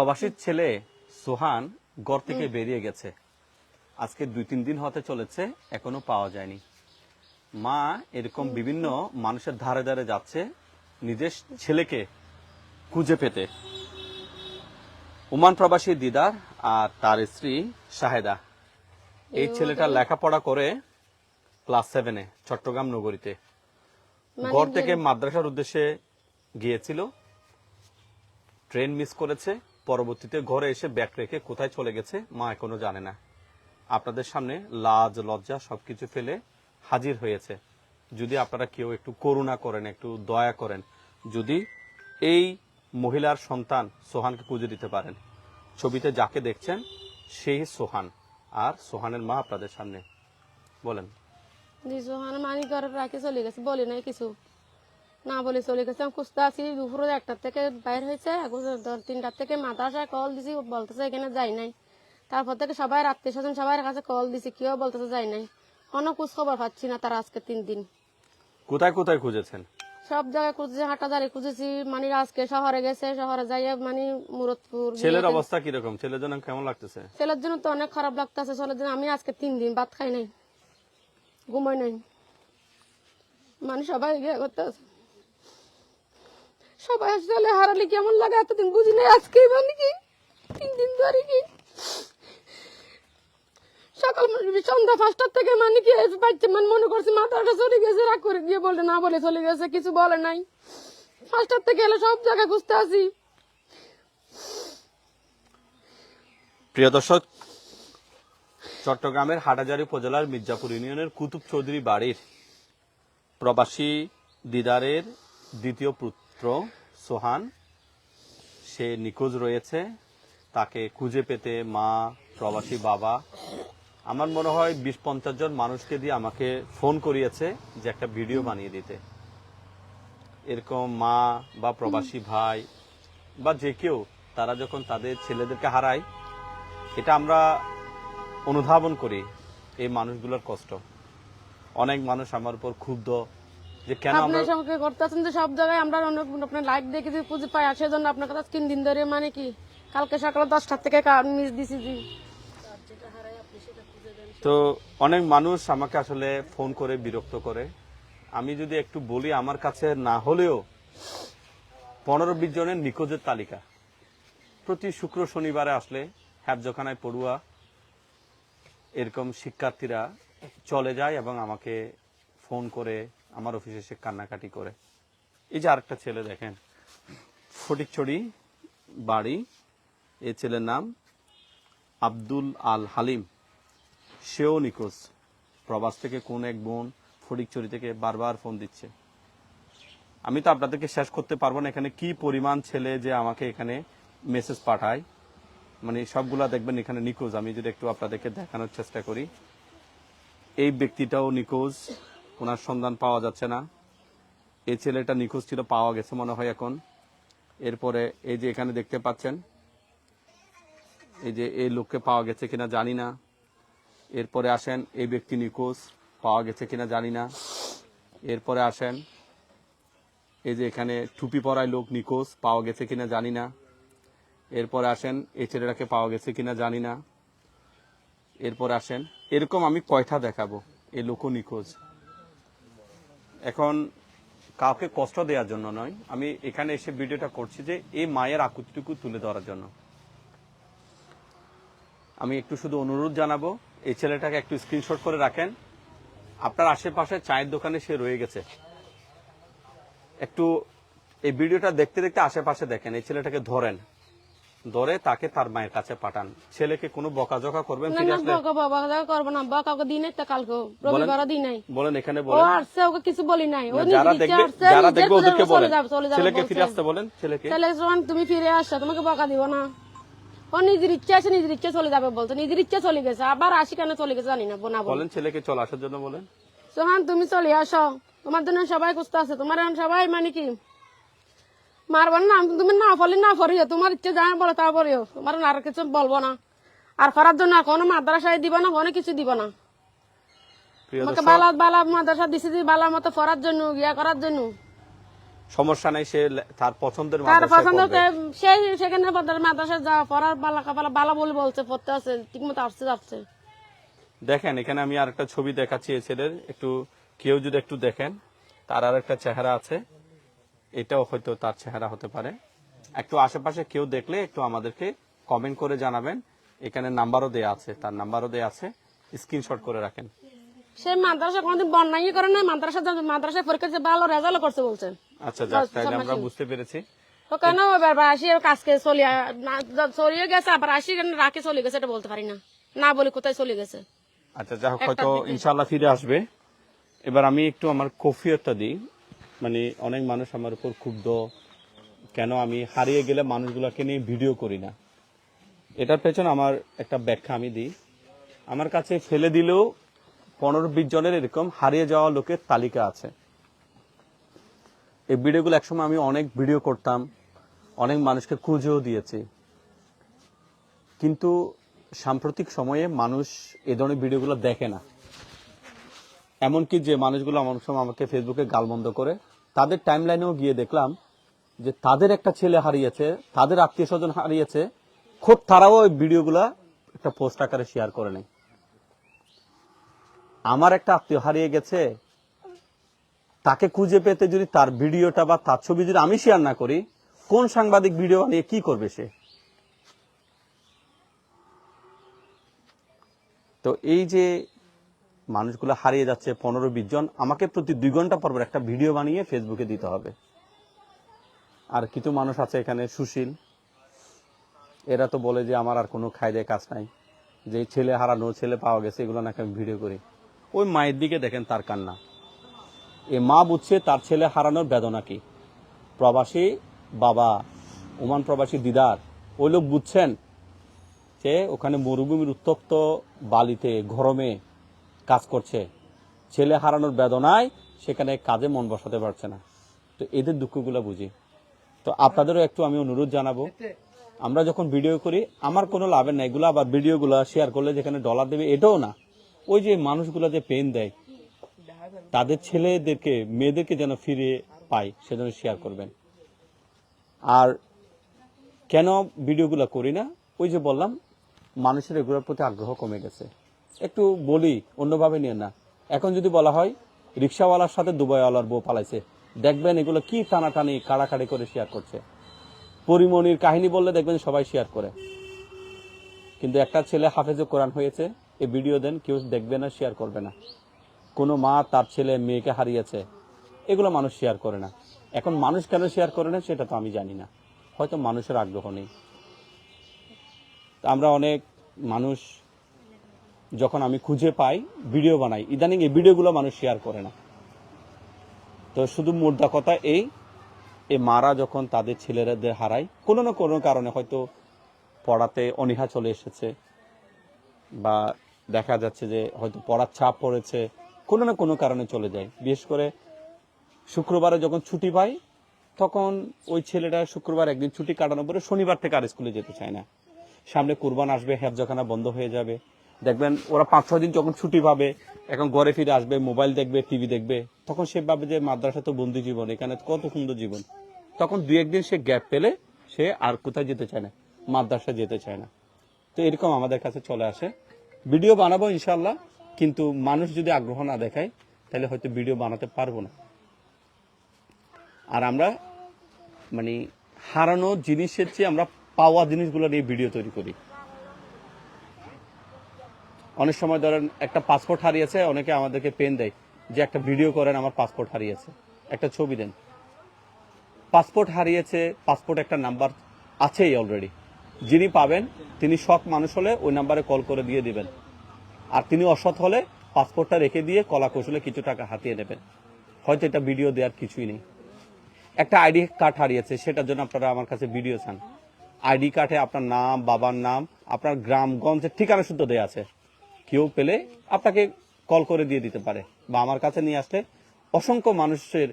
প্রবাসীর ছেলে সোহান ঘর থেকে বেরিয়ে গেছে। আজকে দুই তিন দিন হতে চলেছে এখনও পাওয়া যায়নি। মা এরকম বিভিন্ন মানুষের ধারে ধারে যাচ্ছে নিজের ছেলেকে খুঁজে পেতে। ওমান প্রবাসী দিদার আর তার স্ত্রী শাহেদা। এই ছেলেটা লেখাপড়া করে ক্লাস সেভেনে চট্টগ্রাম নগরীতে। ঘর থেকে মাদ্রাসার উদ্দেশ্যে গিয়েছিল। ট্রেন মিস করেছে। পরবর্তীতে ঘরে এসে ব্যাগ রেখে কোথায় চলে গেছে, মা এখনও জানে না। আপনাদের সামনে লাজ, লজ্জা সবকিছু ফেলে হাজির হয়েছে। যদি আপনারা কেউ একটু করুণা করেন, একটু দয়া করেন, যদি এই মহিলার সন্তান সোহানকে পুজো দিতে পারেন। ছবিতে যাকে দেখছেন, সেই সোহান। আর সোহানের মা আপনাদের সামনে। বলেন। দিছো হান মানি ঘরে রাখে চলে গেছে, বলি নাই কিছু। না বলে চলে গেছে। আমি খুঁজতে আছি দুপুরে একটার থেকে বাইর হয়েছে এখন তিনটার থেকে মাদ্রাসায় কল দিছি বলতেছে এখানে যাই নাই। তারপর থেকে সবাই আত্মীয় স্বজন সবার কাছে কল দিছি কেউ বলতেছে যাই নাই। কোনো খোঁজ খবর পাচ্ছি না তার আজকে তিন দিন। কোথায় কোথায় খুঁজেছেন? সব জায়গায় খুঁজেছি হাটাদারি খুঁজেছি মানে আজকে শহরে গেছে শহরে যাইয়া মানে মুরতপুর ছেলের অবস্থা কীরকম? ছেলের জন্য কেমন লাগতেছে? ছেলের জন্য তো অনেক খারাপ লাগতেছে ছেলের জন্য আমি আজকে তিন দিন ভাত খাই নাই ঘুমাই নাই। মানে সবাই ইয়ে করতেছে। সবাই ছেলে হারালে কেমন লাগে? এতদিন বুঝি নাই আজকে মানে কি তিন দিন ধরে কি? সকাল মানে সন্ধ্যা পাঁচটার থেকে মানে কি বাচ্চা মানে মনে করছি মাথাটা চলে গেছে, রাগ করে দিয়ে বলে, না বলে চলে গেছে, কিছু বলে নাই। পাঁচটার থেকে এলে সব জায়গায় খুঁজতে আসি। প্রিয় দর্শক, চট্টগ্রামের হাটাজারি উপজেলার মির্জাপুর ইউনিয়নের কুতুব চৌধুরী বাড়ির প্রবাসী দিদারের দ্বিতীয় পুত্র। সোহান, সে নিখোঁজ রয়েছে। তাকে খুঁজে পেতে মা, প্রবাসী বাবা, আমার মনে হয় বিশ পঞ্চাশ জন মানুষকে দিয়ে আমাকে ফোন করিয়েছে যে একটা ভিডিও বানিয়ে দিতে। এরকম মা বা প্রবাসী ভাই বা যে কেউ, তারা যখন তাদের ছেলেদেরকে হারায়, এটা আমরা অনুধাবন করি, এই মানুষগুলোর কষ্ট। অনেক মানুষ আমার উপর ক্ষুব্ধ যে কেন করতেছেন যে সব জায়গায় আমরা অনেক আপনার লাইভ দেখে যে খুঁজে পাই। আর সেজন্য আপনার কাছে তিন দিন ধরে মানে কি কালকে সকালে দশটার থেকে মিস দিছি জি। তো অনেক মানুষ আমাকে আসলে ফোন করে বিরক্ত করে। আমি যদি একটু বলি আমার কাছে না হলেও পনেরো বিশ জনের নিখোঁজের তালিকা। প্রতি শুক্র শনিবারে আসলে হ্যাবজখানায় পড়ুয়া এরকম শিক্ষার্থীরা চলে যায় এবং আমাকে ফোন করে আমার অফিসে এসে কান্নাকাটি করে। এই যে আরেকটা ছেলে দেখেন, ফটিকছড়ি বাড়ি, এ ছেলের নাম আব্দুল আল হালিম। সেও নিখোঁজ। প্রবাস থেকে কোন এক বোন ফটিকচুরি থেকে বারবার ফোন দিচ্ছে। আমি তো আপনাদেরকে শেষ করতে পারব না এখানে কি পরিমাণ ছেলে যে আমাকে এখানে মেসেজ পাঠায়। মানে সবগুলা দেখবেন এখানে নিখোঁজ। আমি যদি একটু আপনাদেরকে দেখানোর চেষ্টা করি। এই ব্যক্তিটাও নিখোঁজ। ওনার সন্ধান পাওয়া যাচ্ছে না। এই ছেলেটা নিখোঁজ ছিল, পাওয়া গেছে মনে হয় এখন। এরপরে এই যে এখানে দেখতে পাচ্ছেন, এই যে এই লোককে পাওয়া গেছে কিনা জানি না। এরপরে আসেন, এই ব্যক্তি নিখোঁজ, পাওয়া গেছে কিনা জানি না। এরপরে আসেন, এই যে এখানে টুপি পরায় লোক নিখোঁজ, পাওয়া গেছে কিনা জানি না। এরপরে আসেন, এই ছেলেটাকে পাওয়া গেছে কিনা জানি না। এরপরে আসেন, এরকম আমি কয়টা দেখাবো, এই লোকও নিখোঁজ। এখন কাউকে কষ্ট দেওয়ার জন্য নয়। আমি এখানে এসে ভিডিওটা করছি যে এই মায়ের আকুতিটুকু তুলে ধরার জন্য। আমি একটু শুধু অনুরোধ জানাব, এই ছেলেটাকে একটু স্ক্রিনশট করে রাখেন। আপনার আশেপাশে চায়ের দোকানে সে রয়ে গেছে। একটু এই ভিডিওটা দেখতে দেখতে আশেপাশে দেখেন, এই ছেলেটাকে ধরেন। ধরে তাকে তার মায়ের কাছে পাঠান। ছেলেকে কোনো বকাঝকা করবেন না বকা বাবা করব না বকা ওকে নাই তো কালকে। রবিবারও দিই নাই। বলেন এখানে ও আসছে ওকে কিছু বলি নাই। ও যারা দেখবে যারা দেখবে ওদেরকে বলেন। ছেলেকে। ফিরে আসতে বলেন ছেলেকে। তাহলে তুমি ফিরে আসছো তোমাকে বকা দিব না। ও নিজের ইচ্ছে আছে নিজের ইচ্ছে চলে যাবে বলতো নিজের ইচ্ছে চলে গেছে আবার আসি কেন চলে গেছে জানি না বোনা বলে। বলেন ছেলেকে চলে আসার জন্য বলেন। সোহান তুমি চলে আসো। তোমার জন্য সবাই খুঁজতে আছে তোমার এখন সবাই মানে কি? মারবার না তুমি না ফলে না ফরিও তোমার ইচ্ছে যা বলো তা বলিও। তোমার আর কিছু বলব না। আর করার জন্য কোনো মাদ্রাসায় দিব না কোনো কিছু দিব না। আমাকে বালা বালা মাদ্রাসা দিছি যে বালা মতো পড়ার জন্য ইয়া করার জন্য। সমস্যা নাই সে তার পছন্দের তার পছন্দ সে সেখানে মাদ্রাসা যা পড়ার বালা বালা বলে বলছে পড়তে আছে ঠিক মতো আসছে যাচ্ছে। দেখেন এখানে আমি আরেকটা ছবি দেখাচ্ছি এই ছেলের। একটু কেউ যদি একটু দেখেন তার আর একটা চেহারা আছে। এটাও হয়তো তার চেহারা হতে পারে। একটু আশেপাশে কেউ দেখলে একটু আমাদেরকে কমেন্ট করে জানাবেন। এখানে নাম্বারও দেয়া আছে তার নাম্বারও দেয়া আছে। স্ক্রিনশট করে রাখেন। সে মাদ্রাসা কোনোদিন বন্যাই করে না মাদ্রাসা মাদ্রাসায় পরীক্ষা ভালো রেজাল্ট করছে বলছে। আচ্ছা যাক তাহলে আমরা বুঝতে পেরেছি। তো কেন এবার আসি কাজকে চলিয়ে না- চলিয়ে গেছে আবার আসি কেন? রাখে চলে গেছে এটা বলতে পারি না। না বলি কোথায় চলে গেছে? আচ্ছা যাই হোক হয়তো ইনশাল্লাহ ফিরে আসবে। এবার আমি একটু আমার কফিয়তটা দিই। মানে অনেক মানুষ আমার উপর ক্ষুব্ধ। কেন আমি হারিয়ে গেলে মানুষগুলোকে নিয়ে ভিডিও করি না? এটার পেছনে আমার একটা ব্যাখ্যা আমি দিই। আমার কাছে ফেলে দিলেও পনেরো বিশ জনের এরকম হারিয়ে যাওয়া লোকের তালিকা আছে। এই ভিডিওগুলো একসময় আমি অনেক ভিডিও করতাম, অনেক মানুষকে খুঁজেও দিয়েছি। কিন্তু সাম্প্রতিক সময়ে মানুষ এ ধরনের ভিডিওগুলো দেখে না। এমনকি যে মানুষগুলো আমার সময় আমাকে ফেসবুকে গালমন্দ করে, তাদের টাইম লাইনেও গিয়ে দেখলাম যে তাদের একটা ছেলে হারিয়েছে, তাদের আত্মীয় স্বজন হারিয়েছে, খুব তারাও ওই ভিডিওগুলা একটা পোস্ট আকারে শেয়ার করে নেয়। আমার একটা আত্মীয় হারিয়ে গেছে, তাকে খুঁজে পেতে যদি তার ভিডিওটা বা তার ছবি যদি আমি শেয়ার না করি, কোন সাংবাদিক ভিডিও বানিয়ে কি করবে সে? তো এই যে মানুষগুলো হারিয়ে যাচ্ছে পনেরো বিশ জন। আমাকে প্রতি দুই ঘণ্টা পর একটা ভিডিও বানিয়ে ফেসবুকে দিতে হবে। আর কিছু মানুষ আছে এখানে, সুশীল। এরা তো বলে যে আমার আর কোনো খায়দায় কাজ নাই। যে ছেলে হারানো, ছেলে পাওয়া গেছে, এগুলো নাকি আমি ভিডিও করি। ওই মায়ের দিকে দেখেন তার কান্না। এ মা বুঝছে তার ছেলে হারানোর বেদনা কি? প্রবাসী বাবা, ওমান প্রবাসী দিদার, ওই লোক বুঝছেন যে ওখানে মরুভূমির উত্তপ্ত বালিতে গরমে কাজ করছে। ছেলে হারানোর বেদনায় সেখানে কাজে মন বসাতে পারছে না। তো এদের দুঃখগুলো বুঝি। তো আপনাদেরও একটু আমি অনুরোধ জানাব, আমরা যখন ভিডিও করি, আমার কোনো লাভের নাই। এগুলো আবার ভিডিওগুলো শেয়ার করলে যেখানে ডলার দেবে, এটাও না। ওই যে মানুষগুলো যে পেন দেয়, তাদের ছেলেদেরকে, মেয়েদেরকে যেন ফিরে পায়, সেজন্য শেয়ার করবেন। আর কেন ভিডিওগুলো করি না? ওই যে বললাম, মানুষের এগুলোর প্রতি আগ্রহ কমে গেছে। একটু বলি, অন্যভাবে নিয়ে না। এখন যদি বলা হয়, রিক্সাওয়ালার সাথে দুবাইওয়ালার বউ পালাইছে। দেখবেন এগুলো কি টানাটানি, কাড়াকাড়ি করে শেয়ার করছে। পরিমণির কাহিনী বললে দেখবেন সবাই শেয়ার করে। কিন্তু একটা ছেলে হাফেজে কোরআন হয়েছে এই ভিডিও দেন, কেউ দেখবে না শেয়ার করবে না। কোনো মা তার ছেলে, মেয়েকে হারিয়েছে, এগুলো মানুষ শেয়ার করে না। এখন মানুষ কেন শেয়ার করে না, সেটা তো আমি জানি না। হয়তো মানুষের আগ্রহ নেই। আমরা অনেক মানুষ যখন আমি খুঁজে পাই, ভিডিও বানাই, ইদানিং এই ভিডিওগুলো মানুষ শেয়ার করে না। তো শুধু মোদ্দা কথা এই, এ মারা যখন তাদের ছেলেদের হারায়, কোনো না কোনো কারণে হয়তো পড়াতে অনীহা চলে এসেছে, বা দেখা যাচ্ছে যে হয়তো পড়ার চাপ পড়েছে, কোনো না কোনো কারণে চলে যায়। বিশেষ করে শুক্রবারে যখন ছুটি পাই, তখন ওই ছেলেটা শুক্রবার একদিন ছুটি কাটানোর পরে শনিবার থেকে আর স্কুলে যেতে চায় না। সামনে কুরবান আসবে, হেফজখানা বন্ধ হয়ে যাবে। দেখবেন ওরা পাঁচ, ছয় দিন যখন ছুটি পাবে, এখন ঘরে ফিরে আসবে মোবাইল দেখবে টিভি দেখবে, তখন সে ভাবে যে মাদ্রাসা তো বন্ধু জীবন, এখানে কত সুন্দর জীবন। তখন দুই একদিন সে গ্যাপ পেলে সে আর কোথায় যেতে চায় না, মাদ্রাসা যেতে চায় না। তো এরকম আমাদের কাছে চলে আসে। ভিডিও বানাবো ইনশাল্লাহ কিন্তু মানুষ যদি আগ্রহ না দেখায়, তাহলে হয়তো ভিডিও বানাতে পারব না। আর আমরা মানে হারানো জিনিসের চেয়ে আমরা পাওয়া জিনিসগুলো নিয়ে ভিডিও তৈরি করি। অনেক সময় ধরেন একটা পাসপোর্ট হারিয়েছে, অনেকে আমাদেরকে পেন দেয় যে একটা ভিডিও করেন, আমার পাসপোর্ট হারিয়েছে, একটা ছবি দেন। পাসপোর্ট হারিয়েছে পাসপোর্ট একটা নাম্বার আছেই অলরেডি যিনি পাবেন, তিনি শখ মানুষ হলে ওই নাম্বারে কল করে দিয়ে দিবেন। আর তিনি অসৎ হলে পাসপোর্টটা রেখে দিয়ে কলা কৌশলে কিছু টাকা হাতিয়ে নেবেন। হয়তো এটা ভিডিও দেওয়ার কিছুই নেই। একটা আইডি কার্ড হারিয়েছে, সেটার জন্য আপনারা আমার কাছে ভিডিও চান। আইডি কার্ডে আপনার নাম, বাবার নাম, আপনার গ্রামগঞ্জের ঠিকানা শুদ্ধ দেওয়া আছে। কেউ পেলে আপনাকে কল করে দিয়ে দিতে পারে বা আমার কাছে নিয়ে আসলে অসংখ্য মানুষের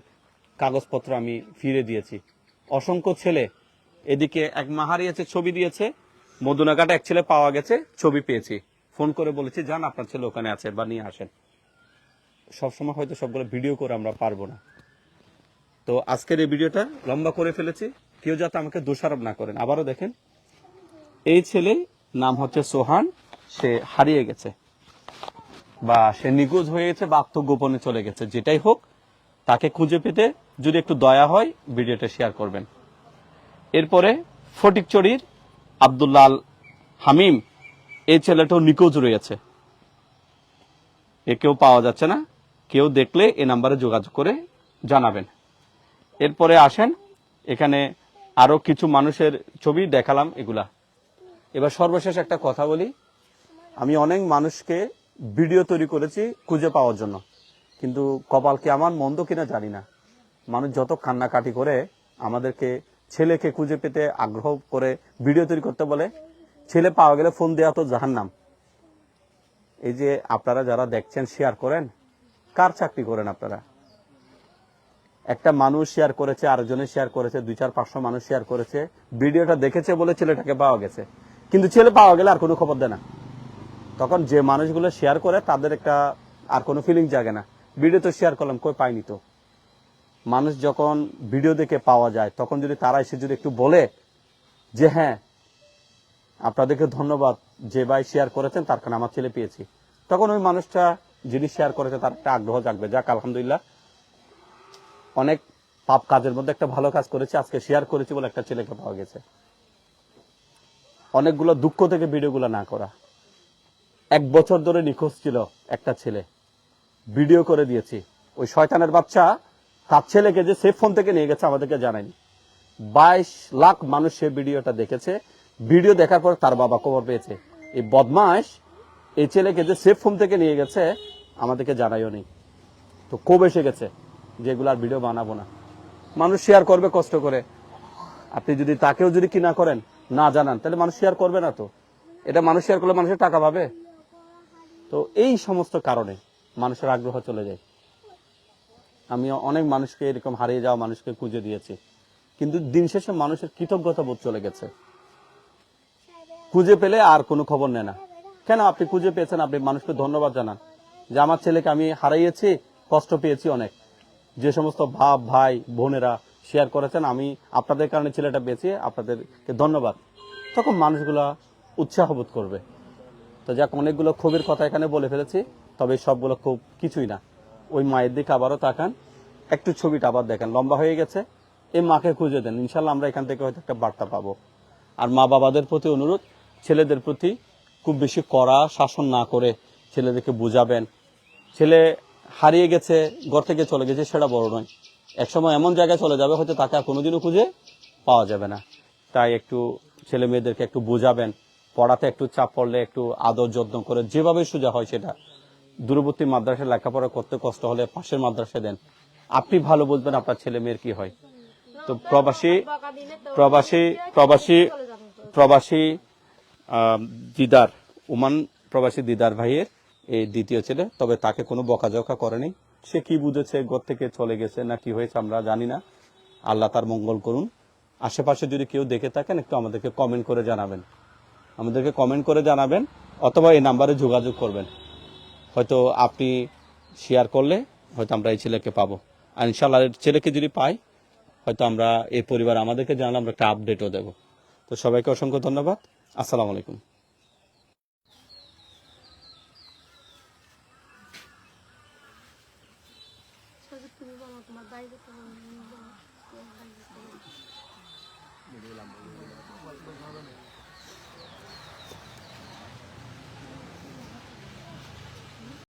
কাগজপত্র আমি ফিরে দিয়েছি। অসংখ্য ছেলে এদিকে এক মা হারিয়েছে ছবি দিয়েছে, মধুনাঘাটে এক ছেলে পাওয়া গেছে, ছবি পেয়েছি। ফোন করে বলেছি, যান, আপনার ছেলে ওখানে আছে বা নিয়ে আসেন। সবসময় হয়তো সবগুলো ভিডিও করে আমরা পারব না। তো আজকের এই ভিডিওটা লম্বা করে ফেলেছি। কেউ যাতে আমাকে দোষারোপ না করেন। আবারও দেখেন, এই ছেলে নাম হচ্ছে সোহান, সে হারিয়ে গেছে। বা সে নিখোঁজ হয়ে গেছে বা আত্মগোপনে চলে গেছে, যেটাই হোক, তাকে খুঁজে পেতে যদি একটু দয়া হয়, ভিডিওটা শেয়ার করবেন। এরপরে ফটিকচড়ির আব্দুল্লাল হামিম এই ছেলেটাও নিখোঁজ রয়েছে। এ কেউ পাওয়া যাচ্ছে না, কেউ দেখলে এ নাম্বারে যোগাযোগ করে জানাবেন। এরপরে আসেন, এখানে আরও কিছু মানুষের ছবি দেখালাম এগুলা। এবার সর্বশেষ একটা কথা বলি। আমি অনেক মানুষকে ভিডিও তৈরি করেছি খুঁজে পাওয়ার জন্য। কিন্তু কপাল কি আমার মন্দ কিনা জানি না। মানুষ যত কান্নাকাটি করে, আমাদেরকে, ছেলেকে খুঁজে পেতে আগ্রহ করে ভিডিও তৈরি করতে বলে, ছেলে পাওয়া গেলে ফোন দেওয়া তো জাহান নাম এই যে আপনারা যারা দেখছেন শেয়ার করেন, কার চাকরি করেন আপনারা? একটা মানুষ শেয়ার করেছে, আরেকজনে শেয়ার করেছে, দুই চার পাঁচশো মানুষ শেয়ার করেছে, ভিডিওটা দেখেছে বলে ছেলেটাকে পাওয়া গেছে। কিন্তু ছেলে পাওয়া গেলে আর কোনো খবর দেয় না। তখন যে মানুষগুলো শেয়ার করে, তাদের একটা আর কোনো ফিলিং জাগে না। ভিডিও তো শেয়ার করলাম, কই পাইনি তো? মানুষ যখন ভিডিও দেখে পাওয়া যায়, তখন যদি তারা এসে যদি একটু বলে যে হ্যাঁ আপনাদেরকে ধন্যবাদ যে ভাই শেয়ার করেছেন, তার কারণে আমার ছেলে পেয়েছি। তখন ওই মানুষটা যিনি শেয়ার করেছে, তার একটা আগ্রহ জাগবে। যাক, আলহামদুলিল্লাহ। অনেক পাপ কাজের মধ্যে একটা ভালো কাজ করেছে, আজকে শেয়ার করেছি বলে একটা ছেলেকে পাওয়া গেছে। অনেকগুলো দুঃখ থেকে ভিডিওগুলো না করা। এক বছর ধরে নিখোঁজ ছিল একটা ছেলে। ভিডিও করে দিয়েছি। ওই শয়তানের বাচ্চা, তার ছেলেকে যে সেফ ফোন থেকে নিয়ে গেছে, আমাদেরকে জানায়নি। বাইশ লাখ মানুষ সে ভিডিওটা দেখেছে। ভিডিও দেখার পর তার বাবা খবর পেয়েছে। এই বদমাস এই ছেলেকে যে সেফ ফোন থেকে নিয়ে গেছে, আমাদেরকে জানাইও নি। তো খুব এসে গেছে যেগুলো আর ভিডিও বানাবো না। মানুষ শেয়ার করবে কষ্ট করে। আপনি যদি তাকেও যদি কিনা করেন, না জানান, তাহলে মানুষ শেয়ার করবে না তো। এটা মানুষ শেয়ার করলে মানুষের টাকা পাবে? তো এই সমস্ত কারণে মানুষের আগ্রহ চলে যায়। আমি অনেক মানুষকে এরকম হারিয়ে যাওয়া মানুষকে খুঁজে দিয়েছি। কিন্তু দিন শেষে মানুষের কৃতজ্ঞতা বোধ চলে গেছে। খুঁজে পেলে আর কোনো খবর নেয় না। কেন আপনি খুঁজে পেয়েছেন? আপনি মানুষকে ধন্যবাদ জানান যে আমার ছেলেকে আমি হারাইয়েছি কষ্ট পেয়েছি অনেক। যে সমস্ত ভাব ভাই, বোনেরা শেয়ার করেছেন, আমি আপনাদের কারণে ছেলেটা পেয়েছি, আপনাদেরকে ধন্যবাদ। তখন মানুষগুলা উৎসাহ বোধ করবে। তো যাক, অনেকগুলো ক্ষোভের কথা এখানে বলে ফেলেছি, তবে সবগুলো খুব কিছুই না। ওই মায়ের দিকে আবারও তাকান, একটু ছবিটা আবার দেখেন, লম্বা হয়ে গেছে। এই মাকে খুঁজে দেন, ইনশাল্লাহ আমরা এখান থেকে হয়তো একটা বার্তা পাবো। আর মা বাবাদের প্রতি অনুরোধ, ছেলেদের প্রতি খুব বেশি কড়া শাসন না করে ছেলেদেরকে বুঝাবেন। ছেলে হারিয়ে গেছে, ঘর থেকে চলে গেছে, সেটা বড় নয়। একসময় এমন জায়গায় চলে যাবে, হয়তো তাকে আর কোনোদিনও খুঁজে পাওয়া যাবে না। তাই একটু ছেলে মেয়েদেরকে একটু বোঝাবেন। পড়াতে একটু চাপ পড়লে একটু আদর যত্ন করে যেভাবে সোজা হয় সেটা। দূরবর্তী মাদ্রাসায় লেখাপড়া করতে কষ্ট হলে পাশের মাদ্রাসায় দেন। আপনি ভালো বলবেন আপনার ছেলে মেয়ের কি হয়। তো প্রবাসী প্রবাসী প্রবাসী প্রবাসী দিদার ওমান প্রবাসী দিদার ভাইয়ের এই দ্বিতীয় ছেলে, তবে তাকে কোনো বকাঝকা করেনি। সে কি বুঝেছে, ঘর থেকে চলে গেছে না কি হয়েছে আমরা জানি না। আল্লাহ তার মঙ্গল করুন। আশেপাশে যদি কেউ দেখে থাকেন, একটু আমাদেরকে কমেন্ট করে জানাবেন। আমাদেরকে কমেন্ট করে জানাবেন, অথবা এই নাম্বারে যোগাযোগ করবেন। হয়তো আপনি শেয়ার করলে হয়তো আমরা এই ছেলেকে পাবো। আর ইনশাল্লাহ ছেলেকে যদি পাই, হয়তো আমরা এই পরিবার আমাদেরকে জানালে আমরা একটা আপডেটও দেবো। তো সবাইকে অসংখ্য ধন্যবাদ। আসসালামু আলাইকুম।